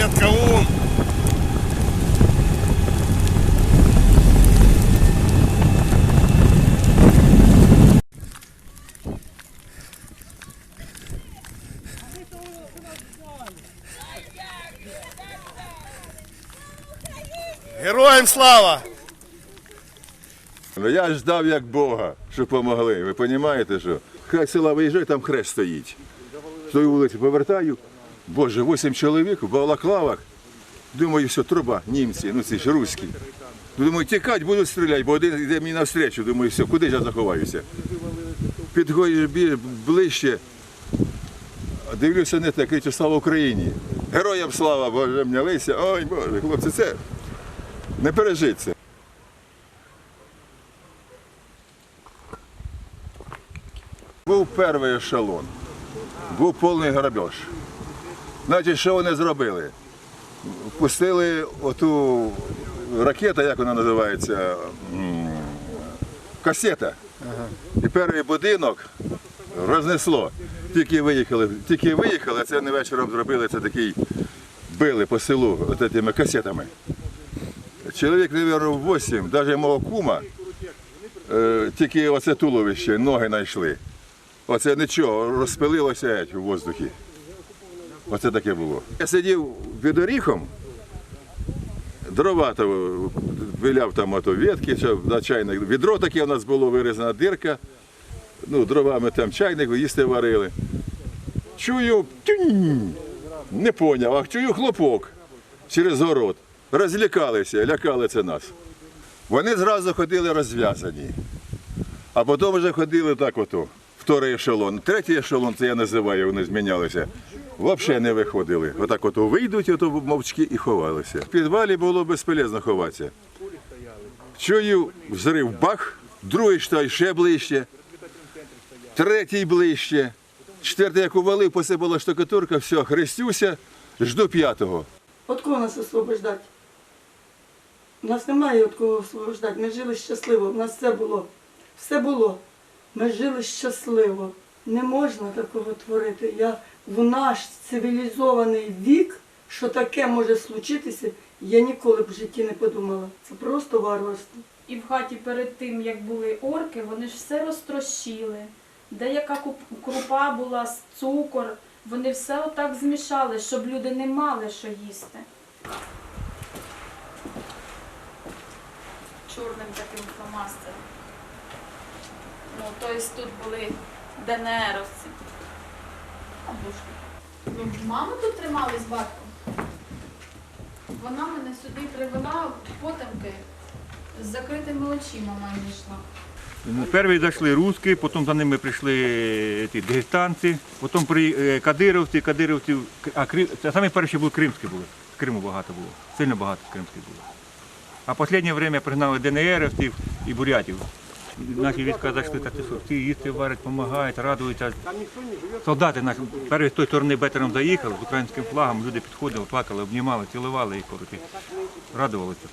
Привет, Каун! Героям слава! Ну я ждав як Бога, щоб помогли. Ви розумієте, що? Хай села виїжджаю, там хрест стоїть. З тої вулиці повертаю. Боже, вісім чоловік в балаклавах. Думаю, все, труба, німці, ну ці ж руські. Думаю, тікати будуть стріляти, бо один йде мені навстрічу. Думаю, все, куди ж я заховаюся? Підходжу бі- ближче. Дивлюся, не те, кричу, слава Україні. Героям слава, Боже, мнялися. Ой, Боже, хлопці, це не пережить це. Був перший ешелон, був повний грабеж. Значить, що вони зробили? Пустили оту ракету, як вона називається, касета. І перший будинок рознесло. Тільки виїхали, тільки виїхали, а це не вечором зробили, це такий били по селу цими касетами. Чоловік, мабуть, 8, навіть мого кума, е, тільки оце туловище, ноги знайшли. Оце нічого, розпилилося геть у воздухі. Оце таке було. Я сидів під оріхом, дрова то виляв там ото ветки, на чайник. Відро таке у нас було вирізана дирка. Ну, дровами там чайник, їсти варили. Чую, тюнь, не поняв, а чую хлопок через город. Розлякалися, лякали це нас. Вони зразу ходили розв'язані. А потім вже ходили так ото, вторий ешелон. Третій ешелон, це я називаю, вони змінялися. Взагалі не виходили. Отак ото вийдуть, ото мовчки і ховалися. В підвалі було безполезно ховатися. Чую, взрив бах, другий штай ще ближче, третій ближче, четвертий як увалив, посипала штукатурка, все, хрестюся, жду п'ятого. От кого нас освобождати? У нас немає от кого освобождати. Ми жили щасливо, у нас все було. Все було. Ми жили щасливо. Не можна такого творити. Я в наш цивілізований вік, що таке може случитися, я ніколи б в житті не подумала. Це просто варварство. І в хаті перед тим, як були орки, вони ж все розтрощили. Деяка крупа була, цукор. Вони все отак змішали, щоб люди не мали що їсти. Чорним таким фломастером. Тобто тут були ДНРовці. Ну, Маму тут тримали з батьком. Вона мене сюди привела потемки з закритими очима майже йшла. Ну, Перші зайшли русські, потім за ними прийшли е, ті дагестанці, потім при е, кадировці, кадировці, а Крим, самі перші були кримські були. З Криму багато було, сильно багато кримських було. А в останнє время пригнали ДНРівців і бурятів. Наші війська зайшли, так що їсти варять, допомагають, радуються. Солдати наші перші з тої сторони бетером заїхали з українським флагом, люди підходили, плакали, обнімали, цілували їх, коротше, радувалися.